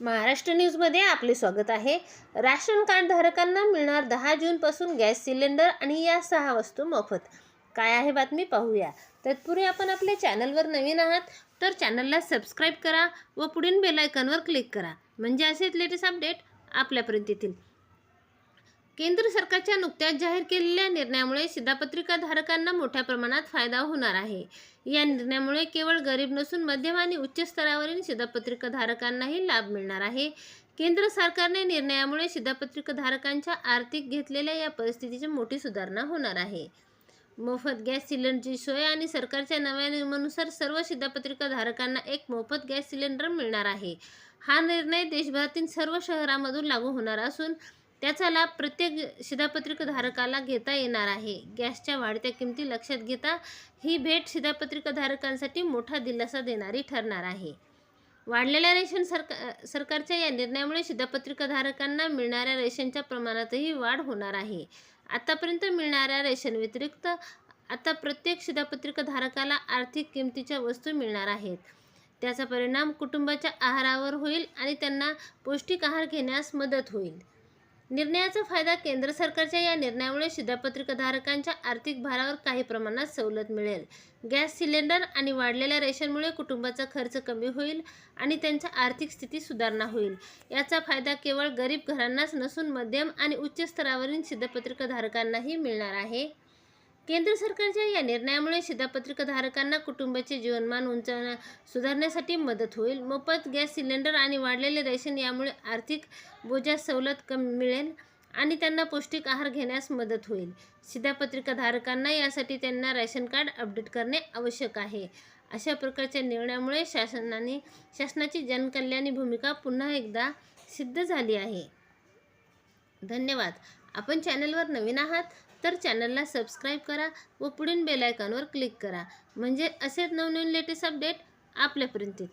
महाराष्ट्र न्यूजमध्ये आपले स्वागत आहे. राशन कार्ड धारकांना मिळणार दहा जूनपासून गॅस सिलेंडर आणि या सहा वस्तू मोफत. काय आहे बातमी पाहूया. तत्पूर्वी आपण आपल्या चॅनलवर नवीन आहात तर चॅनलला सबस्क्राईब करा व पुढील बेलायकनवर क्लिक करा. म्हणजे असेच लेटेस्ट अपडेट आपल्यापर्यंत येतील. केंद्र सरकारच्या नुकत्याच जाहीर केलेल्या निर्णयामुळे शिधापत्रिका धारकांना मोठ्या प्रमाणात फायदा होणार आहे. या निर्णयामुळे केवळ गरीब नसून मध्यम आणि उच्च स्तरावरील शिधापत्रिका धारकांनाही लाभ मिळणार आहे. केंद्र सरकारने निर्णयामुळे शिधापत्रिका धारकांच्या आर्थिक घेतलेल्या या परिस्थितीची मोठी सुधारणा होणार आहे. मोफत गॅस सिलेंडरची सोय आणि सरकारच्या नव्या नियमानुसार सर्व शिधापत्रिका धारकांना एक मोफत गॅस सिलेंडर मिळणार आहे. हा निर्णय देशभरातील सर्व शहरांमधून लागू होणार असून त्याचा लाभ प्रत्येक शिधापत्रिकाधारकाला घेता येणार आहे. गॅसच्या वाढत्या किमती लक्षात घेता ही भेट शिधापत्रिका धारकांसाठी मोठा दिलासा देणारी ठरणार आहे. वाढलेल्या रेशन सरका सरकारच्या या निर्णयामुळे शिधापत्रिका धारकांना मिळणाऱ्या रेशनच्या प्रमाणातही वाढ होणार आहे. आतापर्यंत मिळणाऱ्या रेशन व्यतिरिक्त आता प्रत्येक शिधापत्रिकाधारकाला आर्थिक किमतीच्या वस्तू मिळणार आहेत. त्याचा परिणाम कुटुंबाच्या आहारावर होईल आणि त्यांना पौष्टिक आहार घेण्यास मदत होईल. निर्णयाचा फायदा केंद्र सरकारच्या या निर्णयामुळे शिधापत्रिकाधारकांच्या आर्थिक भारावर काही प्रमाणात सवलत मिळेल. गॅस सिलेंडर आणि वाढलेल्या रेशनमुळे कुटुंबाचा खर्च कमी होईल आणि त्यांच्या आर्थिक स्थिती सुधारणा होईल. याचा फायदा केवळ गरीब घरांनाच नसून मध्यम आणि उच्च स्तरावरील शिधापत्रिकाधारकांनाही मिळणार आहे. केंद्र सरकारच्या या निर्णयामुळे शिधापत्रिकाधारकांना कुटुंबाचे जीवनमान उंचावण्या सुधारण्यासाठी मदत होईल. मोफत गॅस सिलेंडर आणि वाढलेले रेशन यामुळे आर्थिक बोजा सवलत कमी मिळेल आणि त्यांना पौष्टिक आहार घेण्यास मदत होईल. शिधापत्रिकाधारकांना यासाठी त्यांना रॅशन कार्ड अपडेट करणे आवश्यक आहे. अशा प्रकारच्या निर्णयामुळे शासनाने शासनाची जनकल्याणी भूमिका पुन्हा एकदा सिद्ध झाली आहे. धन्यवाद. आपण चॅनलवर नवीन आहात तर चॅनलला सबस्क्राईब करा व पुढील बेलायकॉनवर क्लिक करा. म्हणजे असेच नवनवीन लेटेस्ट अपडेट आपल्यापर्यंत येतील.